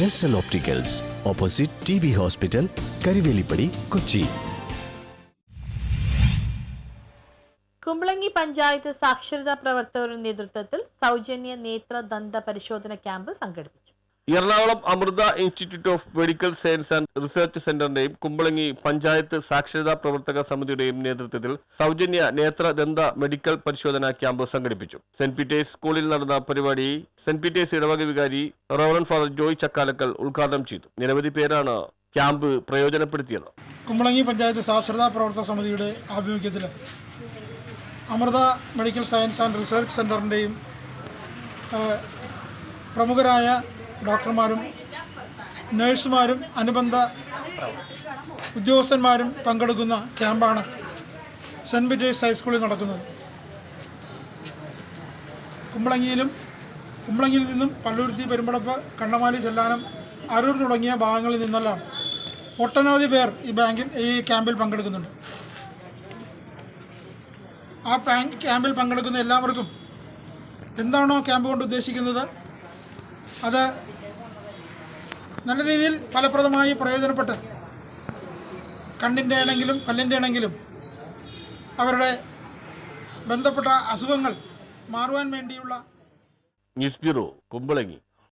ജെസ്റ്റൽ opticals opposite T B hospital Karivelippadi Kochi Kumbalangi panchayat സാക്ഷരതാ പ്രവർത്തകരുടെ നേതൃത്വത്തിൽ സൗജന്യ നേത്ര ദന്ത പരിശോധന ക്യാമ്പ് സംഘടിപ്പിച്ചു. Ernakulam Amrita institute of medical science and research സെന്ററിന്റെയും Kumbalangi panchayat സാക്ഷരതാ പ്രവർത്തക സമിതിയുടെയും നേതൃത്വത്തിൽ സൗജന്യ നേത്ര ദന്ത മെഡിക്കൽ പരിശോധന ക്യാമ്പ് സംഘടിപ്പിച്ചു. സെന്റ് പീറ്റേഴ്സ് സ്കൂളിൽ നടന്ന പരിപാടി സെന്റ് പീറ്റേഴ്സ് ഇടവക വികാരി റവറൻ ഫാദർ ജോയ് ചക്കാലക്കൽ ഉദ്ഘാടനം ചെയ്തു. നിരവധി പേരാണ് ക്യാമ്പ് പ്രയോജനപ്പെടുത്തിയത്. കുമ്പളങ്ങി പഞ്ചായത്ത് സാക്ഷരതാ പ്രവർത്തക സമിതിയുടെ ആഭിമുഖ്യത്തിൽ Amrita medical science and research സെന്ററിന്റെയും പ്രമുഖരായ ഡോക്ടർമാരും നഴ്സുമാരും അനുബന്ധ ഉദ്യോഗസ്ഥന്മാരും പങ്കെടുക്കുന്ന ക്യാമ്പാണ് സെന്റ് പീറ്റേഴ്സ് ഹൈസ്കൂളിൽ നടക്കുന്നത്. കുമ്പളങ്ങിയിലും കുമ്പളങ്ങിയിൽ നിന്നും പള്ളുരുത്തി പെരുമ്പടപ്പ് കണ്ണമാലി ചെല്ലാനം അരൂർ തുടങ്ങിയ ഭാഗങ്ങളിൽ നിന്നെല്ലാം ഒട്ടനവധി പേർ ഈ ബാങ്കിൽ ഈ ക്യാമ്പിൽ പങ്കെടുക്കുന്നുണ്ട്. ആ ബാങ്ക് ക്യാമ്പിൽ പങ്കെടുക്കുന്ന എല്ലാവർക്കും എന്താണോ ക്യാമ്പ് കൊണ്ട് ഉദ്ദേശിക്കുന്നത്? അത് നല്ല രീതിയിൽ ഫലപ്രദമായി പ്രയോജനപ്പെട്ട് കണ്ണിന്റെ ആണെങ്കിലും പല്ലിന്റെ ആണെങ്കിലും അവരുടെ ബന്ധപ്പെട്ട അസുഖങ്ങൾ മാറുവാൻ വേണ്ടിയുള്ള ന്യൂസ് ബ്യൂറോ കുമ്പളങ്ങി.